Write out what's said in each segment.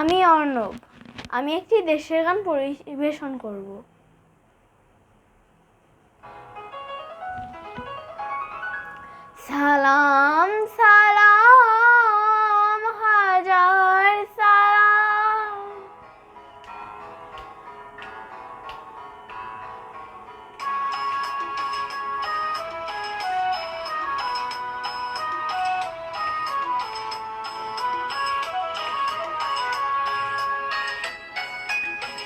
আমি অর্ণব। আমি একটি দেশের গান পরিবেশন করব। সালাম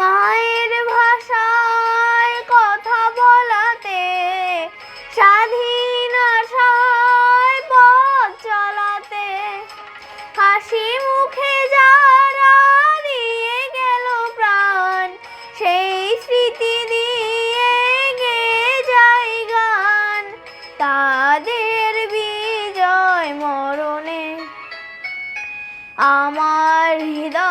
মায়ের ভাষায় কথা বলাতে স্বাধীন আশায় পথ চলাতে। হাসি মুখে যারা দিয়ে গেল প্রাণ, সেই স্মৃতি দিয়ে গে যাই গান। তাদের বিজয় মরণে আমার হৃদয়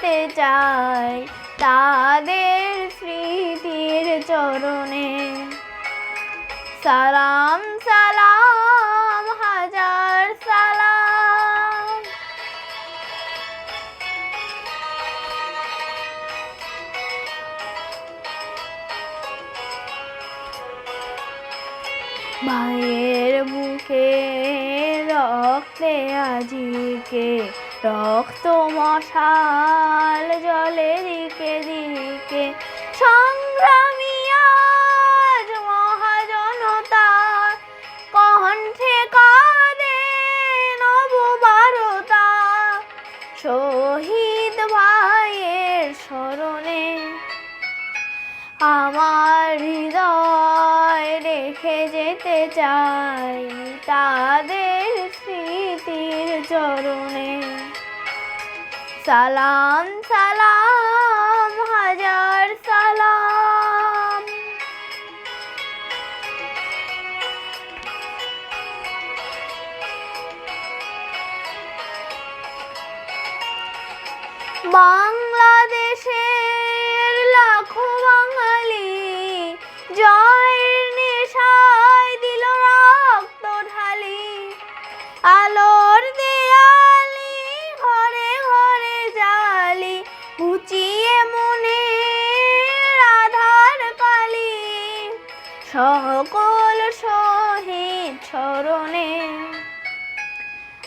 যেতে চাই তাদের স্মৃতির চরণে। সালাম সালাম হাজার সালাম। ভাইয়ের বুকে রক্তে আজিকে রক্ত মশাল জলে দিকে দিকে সংগ্রামী আজ মহাজনতার কণ্ঠে কাঁদে নববারতা। শহীদ ভাইয়ের স্মরণে আমার হৃদয় রেখে যেতে চাই তাদের স্মৃতির চরণে। সালাম সালাম হাজার সালাম। বাংলাদেশের লাখো বাঙালি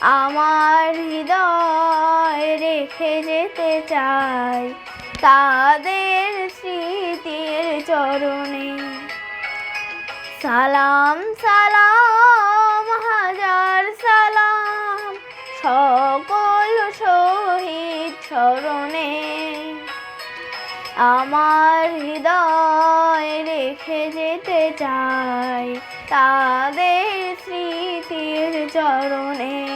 আমার হৃদয় রেখে যেতে চাই তাদের স্মৃতির চরণে। সালাম সালাম, হাজার সালাম, সকল শহীদ স্মরণে আমার হৃদয় রেখে যেতে চাই তাদের স্মৃতির চরণে।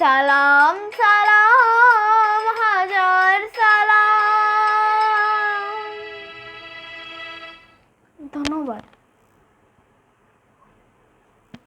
সালাম সালাম